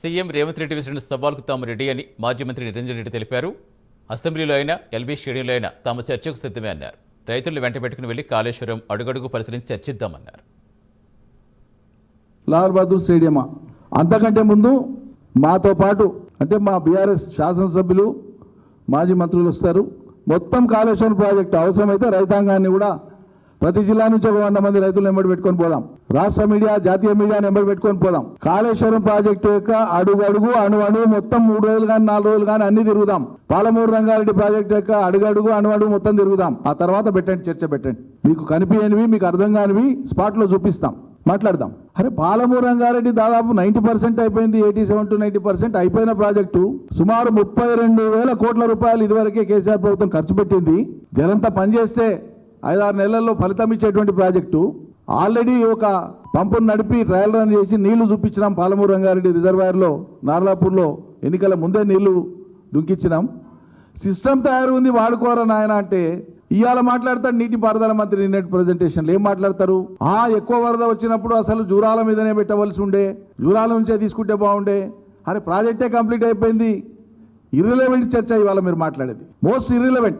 CM Revanth Reddy విసిరిన సవాల్కు తాము ready అని మాజీ మంత్రి నిరంజన్ రెడ్డి తెలిపారు. అసెంబ్లీలో అయినా ఎల్బీ స్టేడియంలో అయినా తాము చర్చకు సిద్ధమే అన్నారు. రైతులను వెంట పెట్టుకుని వెళ్ళి కాళేశ్వరం అడుగడుగు పరిశీలించి చర్చిద్దామన్నారు. లాల్ బహదూర్ స్టేడియమా? అంతకంటే ముందు మాతో పాటు అంటే మా బీఆర్ఎస్ శాసనసభ్యులు మాజీ మంత్రులు వస్తారు. మొత్తం కాళేశ్వరం ప్రాజెక్టు అవసరమైతే రైతాంగాన్ని కూడా ప్రతి జిల్లా నుంచి ఒక వంద మంది రైతులు నెంబడి పెట్టుకొని పోదాం. రాష్ట్ర మీడియా జాతీయ మీడియా నెంబర్ పెట్టుకొని పోదాం. కాళేశ్వరం ప్రాజెక్టు యొక్క అడుగు అడుగు అణు అణువు మొత్తం మూడు రోజులు కానీ నాలుగు రోజులు కానీ అన్ని తిరుగుదాం. పాలమూరు రంగారెడ్డి ప్రాజెక్టు యొక్క అడుగు అడుగు అణు అణువు మొత్తం తిరుగుదాం. ఆ తర్వాత పెట్టండి చర్చ పెట్టండి. మీకు కనిపించనివి మీకు అర్థం కానివి స్పాట్లో చూపిస్తాం. మాట్లాడదాం. అరే పాలమూరు రంగారెడ్డి దాదాపు నైంటీ పర్సెంట్ అయిపోయింది eighty seven to ninety percent అయిపోయిన ప్రాజెక్టు. సుమారు ముప్పై రెండు వేల కోట్ల రూపాయలు ఇదివరకే కేసీఆర్ ప్రభుత్వం ఖర్చు పెట్టింది. జనంతా పనిచేస్తే ఐదారు నెలల్లో ఫలితం ఇచ్చేటువంటి ప్రాజెక్టు. ఆల్రెడీ ఒక పంపును నడిపి ట్రయల్ రన్ చేసి నీళ్ళు చూపించినాం పాలమూరు రంగారెడ్డి రిజర్వాయర్లో నార్లాపూర్లో. ఎన్నికల ముందే నీళ్ళు దుంకిచ్చినాం. సిస్టమ్ తయారు ఉంది వాడుకోరా నాయన అంటే ఇవాళ మాట్లాడతాడు నీటి పారుదల మంత్రి నిన్నటి ప్రజెంటేషన్లు. ఏం మాట్లాడతారు? ఆ ఎక్కువ వరద వచ్చినప్పుడు అసలు జూరాల మీదనే పెట్టవలసి ఉండే జూరాల నుంచే తీసుకుంటే బాగుండే. అరే ప్రాజెక్టే కంప్లీట్ అయిపోయింది. ఇర్రిలవెంట్ చర్చ ఇవాళ మీరు మాట్లాడేది. Most irrelevant.